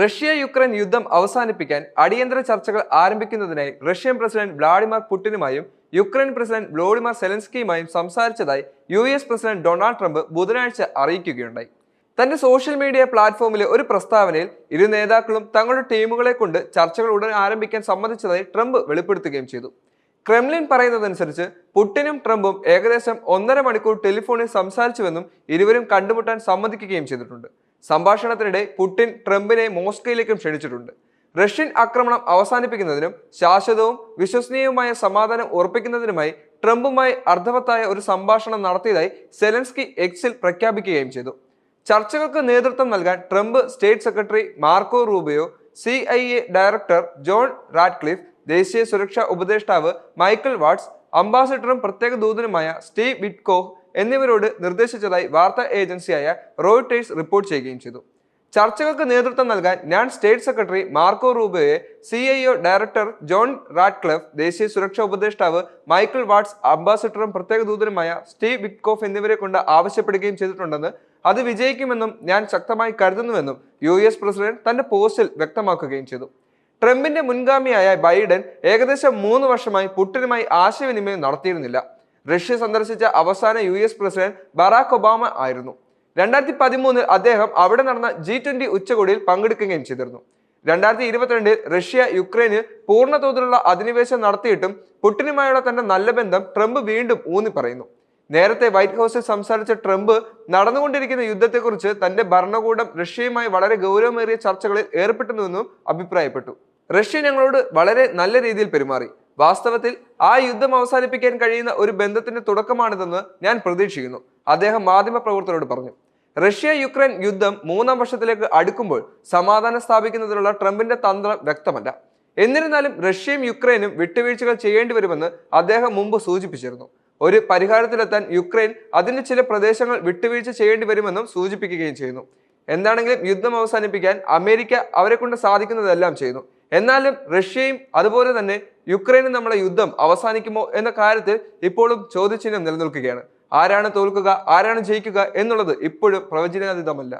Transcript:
Russia Ukraine യുദ്ധം അവസാനിപ്പിക്കാൻ അടിയന്തര ചർച്ചകൾ ആരംഭിക്കുന്നതിനായി റഷ്യൻ പ്രസിഡന്റ് വ്ളാഡിമിർ പുടിനുമായും യുക്രൈൻ പ്രസിഡന്റ് വ്ളോഡിമിർ സെലൻസ്കിയുമായും സംസാരിച്ചതായി U S president Donald Trump ബുധനാഴ്ച അറിയിക്കുകയുണ്ടായി. തന്റെ സോഷ്യൽ മീഡിയ പ്ലാറ്റ്ഫോമിലെ ഒരു പ്രസ്താവനയിൽ ഇരു നേതാക്കളും തങ്ങളുടെ ടീമുകളെ കൊണ്ട് ചർച്ചകൾ ഉടൻ ആരംഭിക്കാൻ സമ്മതിച്ചതായി ട്രംപ് വെളിപ്പെടുത്തുകയും ചെയ്തു. ക്രെംലിൻ പറയുന്നതനുസരിച്ച് പുട്ടിനും ട്രംപും ഏകദേശം ഒന്നര മണിക്കൂർ ടെലിഫോണിൽ സംസാരിച്ചുവെന്നും ഇരുവരും കണ്ടുമുട്ടാൻ സമ്മതിക്കുകയും ചെയ്തിട്ടുണ്ട്. സംഭാഷണത്തിനിടെ പുടിൻ ട്രംപിനെ മോസ്കോയിലേക്കും ക്ഷണിച്ചിട്ടുണ്ട്. റഷ്യൻ ആക്രമണം അവസാനിപ്പിക്കുന്നതിനും ശാശ്വതവും വിശ്വസനീയവുമായ സമാധാനം ഉറപ്പിക്കുന്നതിനുമായി ട്രംപുമായി അർത്ഥവത്തായ ഒരു സംഭാഷണം നടത്തിയതായി സെലൻസ്കി എക്സിൽ പ്രഖ്യാപിക്കുകയും ചെയ്തു. ചർച്ചകൾക്ക് നേതൃത്വം നൽകാൻ Trump state secretary Marco Rubio C I A director John Ratcliffe ദേശീയ സുരക്ഷാ ഉപദേഷ്ടാവ് മൈക്കിൾ വാട്സ് അംബാസിഡറും പ്രത്യേക ദൂതനുമായ സ്റ്റീവ് വിറ്റ്കോഹ് എന്നിവരോട് നിർദ്ദേശിച്ചതായി വാർത്താ ഏജൻസിയായ റോയിട്ടേഴ്സ് റിപ്പോർട്ട് ചെയ്യുകയും ചെയ്തു. ചർച്ചകൾക്ക് നേതൃത്വം നൽകാൻ ഞാൻ state secretary Marco റൂബോയെ C I O director John Ratcliffe ദേശീയ സുരക്ഷാ ഉപദേഷ്ടാവ് മൈക്കിൾ വാട്സ് അംബാസിഡറും പ്രത്യേക ദൂതനുമായ സ്റ്റീവ് വിക്കോഫ് എന്നിവരെ കൊണ്ട് ആവശ്യപ്പെടുകയും ചെയ്തിട്ടുണ്ടെന്ന് അത് വിജയിക്കുമെന്നും ഞാൻ ശക്തമായി കരുതുന്നുവെന്നും യു എസ് പ്രസിഡന്റ് തന്റെ പോസ്റ്റിൽ വ്യക്തമാക്കുകയും ചെയ്തു. ട്രംപിന്റെ മുൻഗാമിയായ ബൈഡൻ ഏകദേശം മൂന്ന് വർഷമായി പുട്ടിനുമായി ആശയവിനിമയം നടത്തിയിരുന്നില്ല. റഷ്യ സന്ദർശിച്ച അവസാന U S president Barack Obama ആയിരുന്നു. രണ്ടായിരത്തി പതിമൂന്നിൽ അദ്ദേഹം അവിടെ നടന്ന ജി ട്വന്റി ഉച്ചകോടിയിൽ പങ്കെടുക്കുകയും ചെയ്തിരുന്നു. രണ്ടായിരത്തി ഇരുപത്തിരണ്ടിൽ റഷ്യ യുക്രൈനിൽ പൂർണ തോതിലുള്ള അധിനിവേശം നടത്തിയിട്ടും പുട്ടിനുമായുള്ള തന്റെ നല്ല ബന്ധം ട്രംപ് വീണ്ടും ഊന്നി പറയുന്നു നേരത്തെ വൈറ്റ് ഹൗസിൽ സംസാരിച്ച ട്രംപ് നടന്നുകൊണ്ടിരിക്കുന്ന യുദ്ധത്തെക്കുറിച്ച് തന്റെ ഭരണകൂടം റഷ്യയുമായി വളരെ ഗൗരവമേറിയ ചർച്ചകളിൽ ഏർപ്പെട്ടുവെന്നും അഭിപ്രായപ്പെട്ടു. റഷ്യ ഞങ്ങളോട് വളരെ നല്ല രീതിയിൽ പെരുമാറി. വാസ്തവത്തിൽ ആ യുദ്ധം അവസാനിപ്പിക്കാൻ കഴിയുന്ന ഒരു ബന്ധത്തിന്റെ തുടക്കമാണിതെന്ന് ഞാൻ പ്രതീക്ഷിക്കുന്നു. അദ്ദേഹം മാധ്യമപ്രവർത്തകരോട് പറഞ്ഞു റഷ്യ യുക്രൈൻ യുദ്ധം മൂന്നാം വർഷത്തിലേക്ക് അടുക്കുമ്പോൾ സമാധാനം സ്ഥാപിക്കുന്നതിനുള്ള ട്രംപിന്റെ തന്ത്രം വ്യക്തമല്ല. എന്നിരുന്നാലും റഷ്യയും യുക്രൈനും വിട്ടുവീഴ്ചകൾ ചെയ്യേണ്ടി വരുമെന്ന് അദ്ദേഹം മുമ്പ് സൂചിപ്പിച്ചിരുന്നു. ഒരു പരിഹാരത്തിലെത്താൻ യുക്രൈൻ അതിന്റെ ചില പ്രദേശങ്ങൾ വിട്ടുവീഴ്ച ചെയ്യേണ്ടി വരുമെന്നും സൂചിപ്പിക്കുകയും ചെയ്യുന്നു. എന്താണെങ്കിലും യുദ്ധം അവസാനിപ്പിക്കാൻ അമേരിക്ക അവരെ കൊണ്ട് സാധിക്കുന്നതെല്ലാം ചെയ്യുന്നു. എന്നാലും റഷ്യയും അതുപോലെ തന്നെ യുക്രൈനും നമ്മളെ യുദ്ധം അവസാനിക്കുമോ എന്ന കാര്യത്തിൽ ഇപ്പോഴും ചോദ്യചിഹ്നം നിലനിൽക്കുകയാണ്. ആരാണ് തോൽക്കുക ആരാണ് ജയിക്കുക എന്നുള്ളത് ഇപ്പോഴും പ്രവചനാതീതമല്ല.